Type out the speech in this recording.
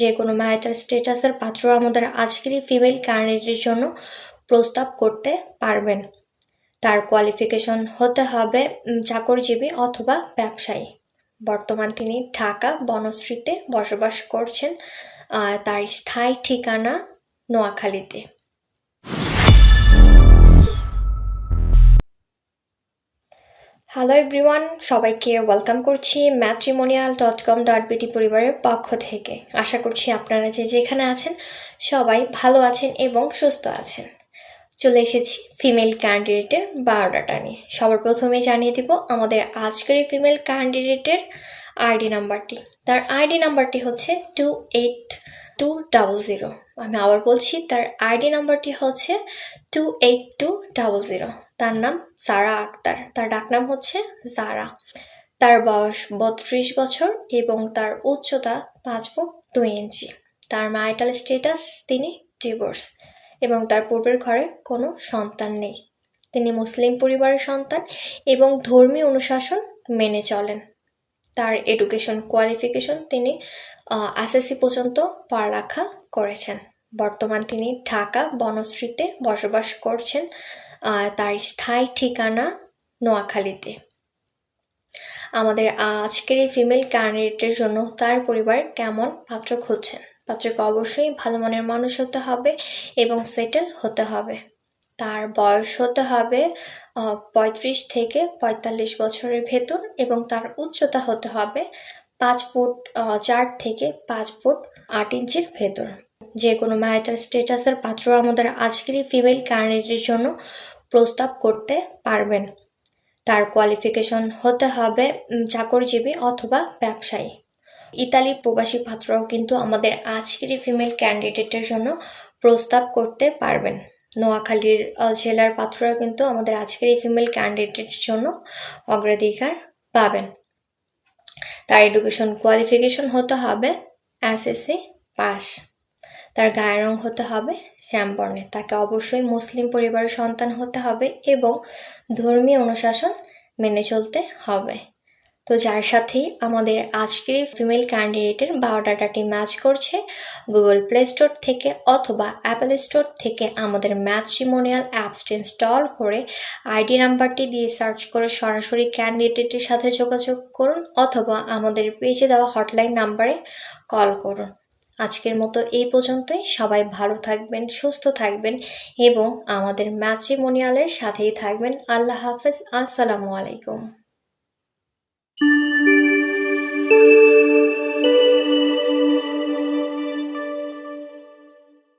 যে কোনো ম্যারিটাল স্টেটাসের পাত্র আমাদের আজকেরই ফিমেল ক্যান্ডিডেটের জন্য প্রস্তাব করতে পারবেন। তার কোয়ালিফিকেশন হতে হবে চাকরিজীবী অথবা ব্যবসায়ী। বর্তমান তিনি ঢাকা বনশ্রীতে বসবাস করছেন তার স্থায়ী ঠিকানা নোয়াখালীতে। হ্যালো এভরিওয়ান সবাইকে ওয়েলকাম করছি matrimonial dot com dot BT পরিবারের পক্ষ থেকে। আশা করছি আপনারা যে যেখানে আছেন, সবাই ভালো আছেন এবং সুস্থ আছেন। চলে এসেছি ফিমেল ক্যান্ডিডেটের বায়োডাটা নিয়ে। সবার প্রথমে জানিয়ে দিব আমাদের আজকের এই ফিমেল ক্যান্ডিডেটের আইডি নাম্বারটি তার আইডি নাম্বারটি হচ্ছে two eight two double zero আমি আবার বলছি, তার আইডি নাম্বারটি হচ্ছে two eight two double zero তার নাম সারা আক্তার। তার ডাকনাম হচ্ছে জারা তার বয়স বত্রিশ বছর এবং তার উচ্চতা পাঁচ ফুট দুই ইঞ্চি। তার ম্যারিটাল স্টেটাস তিনি ডিভোর্স এবং তার পূর্বের ঘরে কোনো সন্তান নেই। তিনি মুসলিম পরিবারের সন্তান এবং ধর্মীয় অনুশাসন মেনে চলেন। তার এডুকেশন কোয়ালিফিকেশন তিনি এসএসসি পর্যন্ত পড়ালেখা করেছেন। বর্তমান তিনি ঢাকা বনশ্রীতে বসবাস করছেন তার স্থায়ী ঠিকানা নোয়াখালীতে। আমাদের আজকের এই ফিমেল ক্যান্ডিডেটের জন্য তার পরিবার কেমন পাত্র খুঁজছেন পাত্রকে অবশ্যই ভালো মনের মানুষ হতে হবে এবং সেটেল হতে হবে। তার বয়স হতে হবে পঁয়ত্রিশ থেকে পঁয়তাল্লিশ বছরের ভেতর এবং তার উচ্চতা হতে হবে পাঁচ ফুট চার থেকে পাঁচ ফুট আট ইঞ্চির ভেতর। যে কোনো ম্যারিটাল স্টেটাসের পাত্র আমাদের আজকের এই ফিমেল ক্যান্ডিডেটের জন্য প্রস্তাব করতে পারবেন। তার কোয়ালিফিকেশন হতে হবে চাকরিজীবী অথবা ব্যবসায়ী। ইতালি প্রবাসী পাত্ররাও কিন্তু আমাদের আজকের এই ফিমেল ক্যান্ডিডেটের জন্য প্রস্তাব করতে পারবেন। নোয়াখালীর জেলার পাত্ররা কিন্তু আমাদের আজকের এই ফিমেল ক্যান্ডিডেটের জন্য অগ্রাধিকার পাবেন। তার এডুকেশন কোয়ালিফিকেশন হতে হবে এসএসসি পাস। তার গায়ের রং হতে হবে শ্যামবর্ণে তাকে অবশ্যই মুসলিম পরিবারের সন্তান হতে হবে এবং ধর্মীয় অনুশাসন মেনে চলতে হবে। তো যার সাথেই আমাদের আজকের ফিমেল ক্যান্ডিডেটের বায়োডাটাটি ম্যাচ করছে গুগল প্লে স্টোর থেকে অথবা অ্যাপেল স্টোর থেকে আমাদের ম্যাট্রিমোনিয়াল অ্যাপসটি ইনস্টল করে আইডি নাম্বারটি দিয়ে সার্চ করে সরাসরি ক্যান্ডিডেটের সাথে যোগাযোগ করুন অথবা আমাদের পেজে দেওয়া হটলাইন নাম্বারে কল করুন। আজকের মতো এই পর্যন্তই। সবাই ভালো থাকবেন, সুস্থ থাকবেন এবং আমাদের ম্যাট্রিমোনিয়ালের সাথেই থাকবেন। আল্লাহ হাফেজ। আসসালামু আলাইকুম। Música